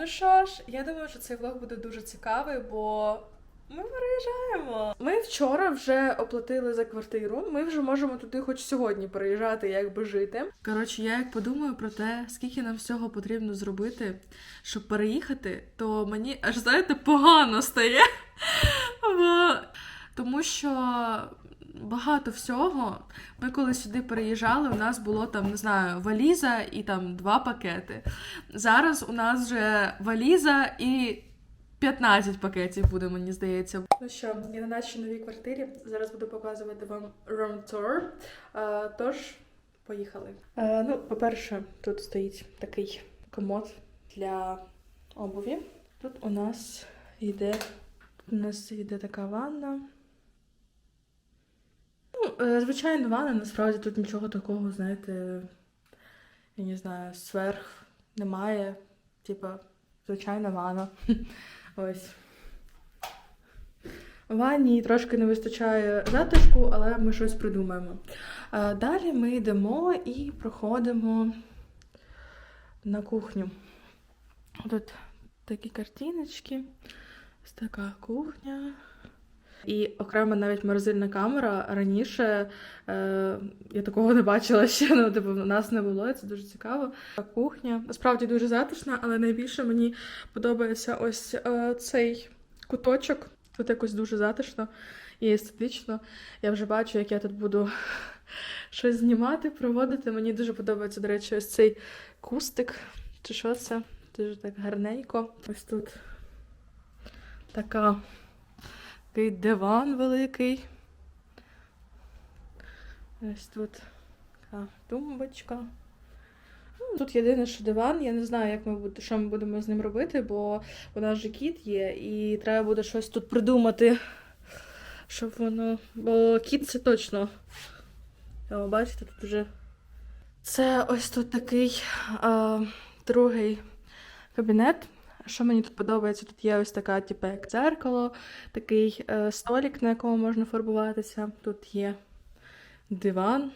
Ну що ж, я думаю, що цей влог буде дуже цікавий, бо ми переїжджаємо. Ми вчора вже оплатили за квартиру. Ми вже можемо туди хоч сьогодні переїжджати, якби жити. Коротше, я як подумаю про те, скільки нам всього потрібно зробити, щоб переїхати, то мені аж знаєте погано стає. Тому що багато всього. Ми коли сюди переїжджали, у нас було там, не знаю, валіза і там два пакети. Зараз у нас вже валіза і 15 пакетів буде, мені здається. Ну що, я на нашій новій квартирі. Зараз буду показувати вам room tour. Е, Тож, поїхали. Е, Ну, по-перше, тут стоїть такий комод для обуві. Тут у нас йде, у нас йде така ванна. Е, звичайно, ванна, насправді тут нічого такого, знаєте, я не знаю, сверх немає. Типа, звичайна ванна. Ось. Ванні трошки не вистачає затишку, але ми щось придумаємо. Е, Далі ми йдемо і проходимо на кухню. Тут такі картиночки, ось така кухня. І окремо навіть морозильна камера. Раніше е, я такого не бачила ще, ну, типу, у нас не було, і це дуже цікаво. Кухня насправді дуже затишна, але найбільше мені подобається ось е, цей куточок. Тут якось дуже затишно і естетично. Я вже бачу, як я тут буду щось знімати, проводити. Мені дуже подобається, до речі, ось цей кустик. Чи що це? Дуже так гарненько. Ось тут така такий диван великий. Ось тут така тумбочка. Ну, Тут єдине, що диван, я не знаю, як ми буде, що ми будемо з ним робити, бо у нас же кіт є, і треба буде щось тут придумати, щоб воно. Бо кіт це точно. О, бачите, тут вже. Це ось тут такий а, другий кабінет. Що мені тут подобається? Тут є ось така, типу, як дзеркало, такий е, столик, на якому можна фарбуватися. Тут є диван.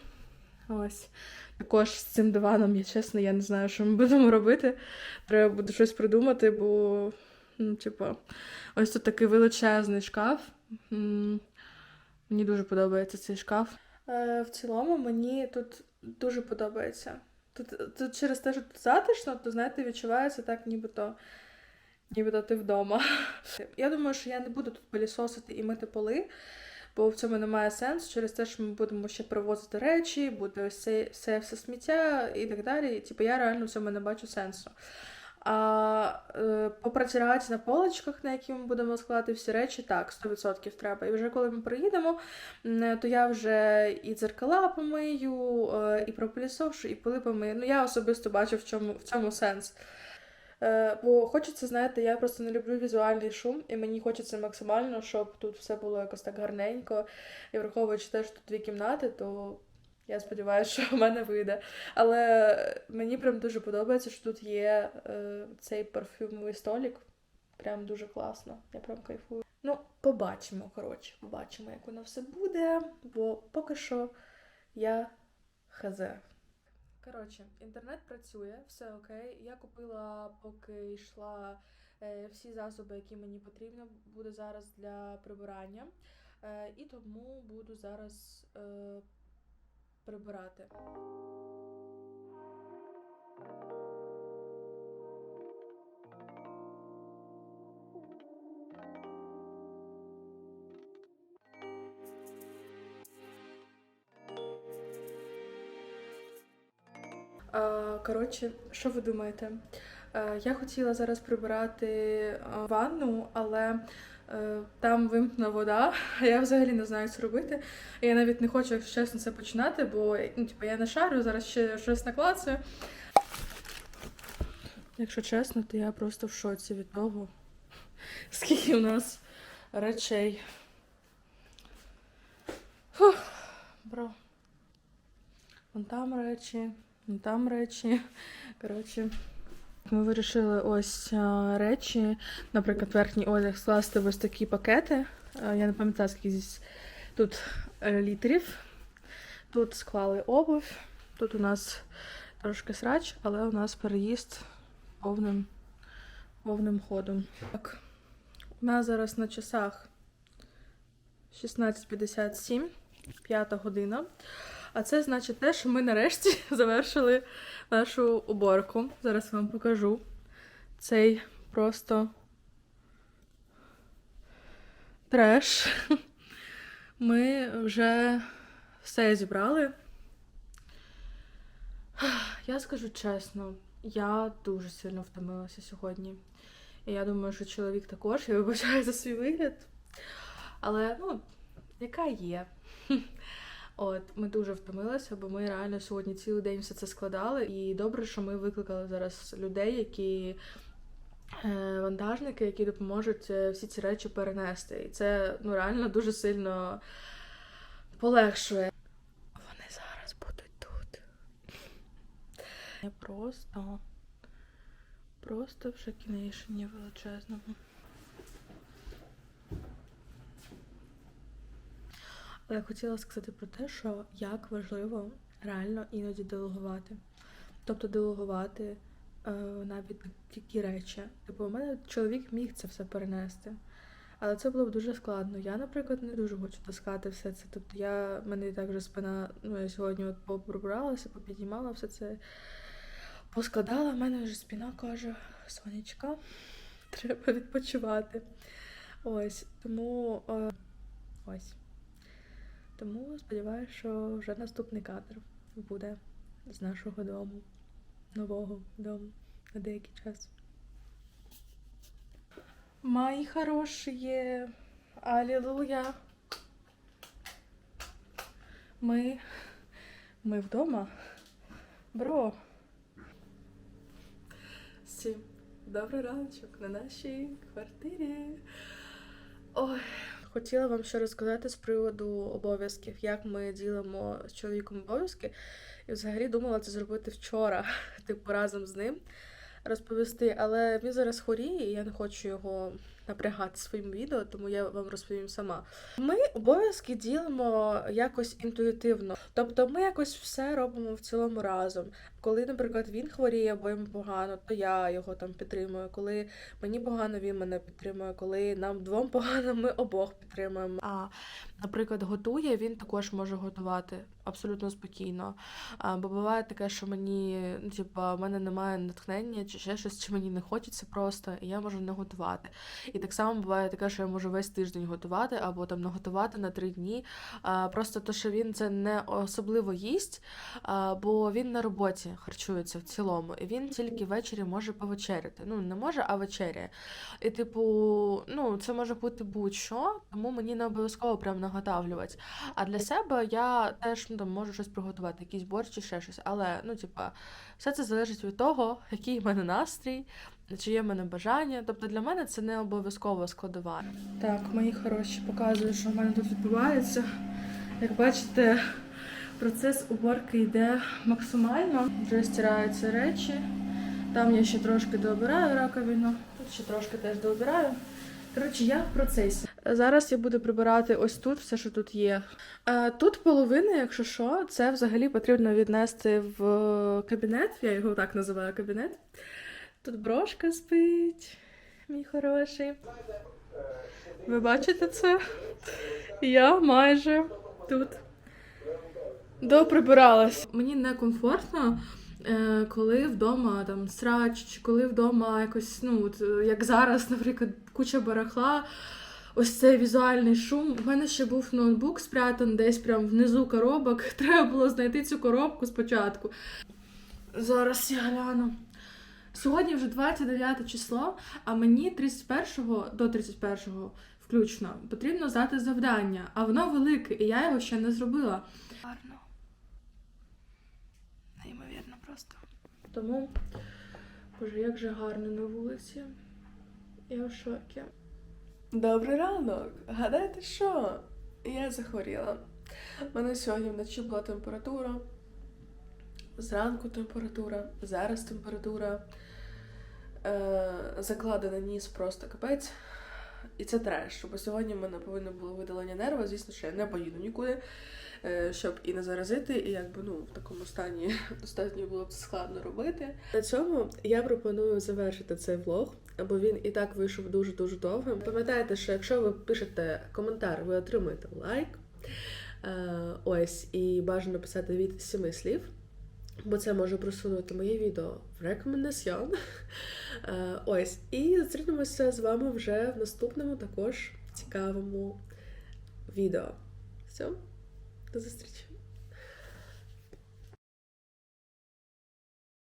Ось. Також з цим диваном, я чесно, я не знаю, що ми будемо робити. Треба буде щось придумати, бо, ну, типу, ось тут такий величезний шкаф. М, Мені дуже подобається цей шкаф. Е, в цілому мені тут дуже подобається. Тут, тут через те, що тут затишно, то знаєте, відчувається так, нібито, нібито ти вдома. Я думаю, що я не буду тут пилісосити і мити поли, бо в цьому немає сенсу через те, що ми будемо ще привозити речі, буде це, це все сміття і так далі. Типу, я реально в цьому не бачу сенсу. А е, попрацювати на полочках, на які ми будемо складати всі речі, так, 100% треба. І вже коли ми приїдемо, то я вже і дзеркала помию, е, і пропилісошу, і поли помию. Ну, я особисто бачу в чому в цьому сенс. Е, бо хочеться, знаєте, я просто не люблю візуальний шум, і мені хочеться максимально, щоб тут все було якось так гарненько. І враховуючи те, що тут дві кімнати, то я сподіваюся, що в мене вийде. Але мені прям дуже подобається, що тут є е, цей парфюмовий столик. Прям дуже класно. Я прям кайфую. Ну, побачимо, коротше, побачимо, як воно все буде, бо поки що я хз. Коротше, інтернет працює, все окей. Я купила, поки йшла е, всі засоби, які мені потрібно буде зараз для прибирання. Е, і тому буду зараз е, прибирати. Коротше, що ви думаєте? Е, Я хотіла зараз прибирати е, ванну, але е, там вимкнена вода, а я взагалі не знаю, що робити. Я навіть не хочу, якщо чесно, це починати, бо ну, типу, я не шарю, зараз ще щось наклацаю. Якщо чесно, то я просто в шоці від того, скільки у нас речей. Фух, бро. Вон там речі, там речі. Коротше, ми вирішили ось а, речі, наприклад, верхній одяг скласти в ось такі пакети. А, Я не пам'ятаю, скільки тут е, літрів. Тут склали обувь. Тут у нас трошки срач, але у нас переїзд повним повним ходом. Так, у нас зараз на часах 16.57, п'ята година. А це значить те, що ми нарешті завершили нашу уборку. Зараз вам покажу. Цей просто треш. Ми вже все зібрали. Я скажу чесно, я дуже сильно втомилася сьогодні. І я думаю, що чоловік також, я вибачаю за свій вигляд. Але, ну, яка є. От, ми дуже втомилися, бо ми реально сьогодні цілий день все це складали. І добре, що ми викликали зараз людей, які е, вантажники, які допоможуть е, всі ці речі перенести. І це ну реально дуже сильно полегшує. Вони зараз будуть тут. Я просто, просто в шокінейшені величезному. Але я хотіла сказати про те, що як важливо реально іноді делегувати. Тобто делегувати е, навіть такі речі. Типу, у мене чоловік міг це все перенести. Але це було б дуже складно. Я, наприклад, не дуже хочу таскати все це. Тобто я мене так вже спина, ну я сьогодні от поприбиралася, попіднімала все це, поскладала, в мене вже спина каже, сонечка, треба відпочивати. Ось, тому е, ось. Тому сподіваюся, що вже наступний кадр буде з нашого дому, нового дому на деякий час. Мої хороші, алілуя. Ми, ми вдома. Бро. Всім добрий раночок на нашій квартирі. Ой, хотіла вам ще розказати з приводу обов'язків, як ми ділимо з чоловіком обов'язки. І взагалі думала це зробити вчора, типу разом з ним розповісти. Але він зараз хворіє, і я не хочу його напрягати своїм відео, тому я вам розповім сама. Ми обов'язки ділимо якось інтуїтивно. Тобто ми якось все робимо в цілому разом. Коли, наприклад, він хворіє або йому погано, то я його там підтримую. Коли мені погано, він мене підтримує. Коли нам двом погано, ми обох підтримуємо. А, наприклад, готує, він також може готувати абсолютно спокійно. А, бо буває таке, що мені, ну, типа, в мене немає натхнення чи ще щось, чи мені не хочеться просто, і я можу не готувати. І так само буває таке, що я можу весь тиждень готувати, або там не готувати на три дні. А, просто то, що він це не особливо їсть, а, бо він на роботі харчується в цілому, і він тільки ввечері може повечеряти. Ну, не може, а вечеряє. І, типу, ну, це може бути будь-що, тому мені не обов'язково прям наготавлювати. А для себе я теж ну, там, можу щось приготувати, якийсь борщ чи ще щось. Але, ну, типа, все це залежить від того, який в мене настрій, чи є в мене бажання. Тобто для мене це не обов'язково складова. Так, мої хороші, показую, що в мене тут відбувається. Як бачите, процес уборки йде максимально. Вже стираються речі. Там я ще трошки дообираю раковину, тут ще трошки теж дообираю. Коротше, я в процесі. Зараз я буду прибирати ось тут все, що тут є. Е, Тут половина, якщо що, це взагалі потрібно віднести в кабінет. Я його так називаю кабінет. Тут брошка спить, мій хороший. Ви бачите це? Я майже тут доприбиралась. Мені некомфортно, е, коли вдома там срач, чи коли вдома якось, ну, е, як зараз, наприклад, куча барахла. Ось цей візуальний шум. У мене ще був ноутбук спрятаний десь прямо внизу коробок. Треба було знайти цю коробку спочатку. Зараз я гляну. Сьогодні вже 29 число, а мені 31 до 31 включно потрібно здати завдання, а воно велике, і я його ще не зробила. Гарно. Неймовірно просто. Тому, боже, як же гарно на вулиці. Я в шокі. Добрий ранок! Гадаєте що? Я захворіла. У мене сьогодні вночі була температура. Зранку температура, зараз температура. Е, закладений ніс просто капець. І це треш, бо сьогодні в мене повинно було видалення нерва. Звісно, що я не поїду нікуди, е, щоб і не заразити, і якби ну в такому стані достатньо було б це складно робити. На цьому я пропоную завершити цей влог. бо він і так вийшов дуже-дуже довгим. Пам'ятайте, що якщо ви пишете коментар, ви отримуєте лайк. Е, ось, і бажано писати від сіми слів, бо це може просунути моє відео в рекомендаціон. Е, ось, і зустрінемося з вами вже в наступному також цікавому відео. Все, до зустрічі!